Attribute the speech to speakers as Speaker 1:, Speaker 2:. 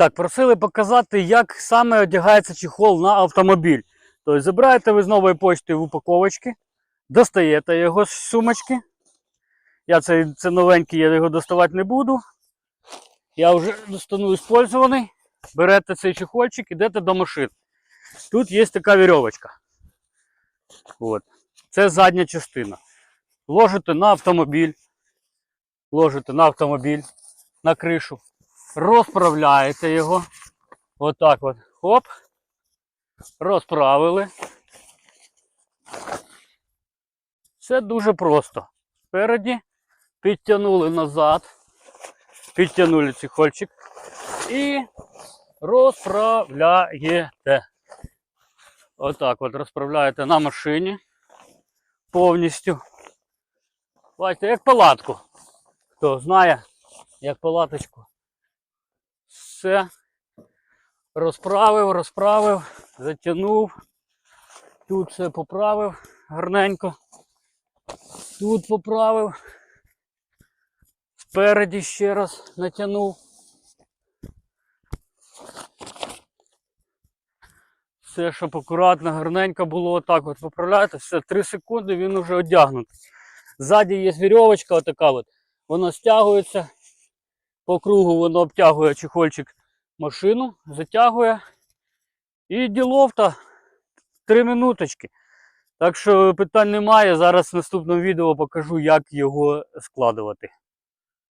Speaker 1: Так, просили показати, як саме одягається чехол на автомобіль. Тобто забираєте ви з нової почти в упаковочки, достаєте його з сумочки. Я це, це новенький, я його доставати не буду. Я вже достану іспользований. Берете цей чехольчик, ідете до машин. Тут є така вірьовочка. От. Це задня частина. Ложите на автомобіль. Ложите на автомобіль, на кришу. Розправляєте його. Отак от. Хоп. Розправили. Все дуже просто. Спереді підтягнули назад, підтягнули чехольчик і розправляєте. Отак от розправляєте на машині повністю. Бачите, як палатку. Хто знає, як палаточку. Все. Розправив, розправив, затягнув. Тут все поправив гарненько. Тут поправив. Спереді ще раз натягнув. Все, щоб акуратно, гарненько було, отак от поправляєте. Все, 3 секунди він вже одягнутий. Ззаді є вірьовочка, отака от. Воно стягується. По кругу воно обтягує чехольчик машину, затягує. І діловта 3 минуточки. Так що питань немає. Зараз в наступному відео покажу, як його складувати.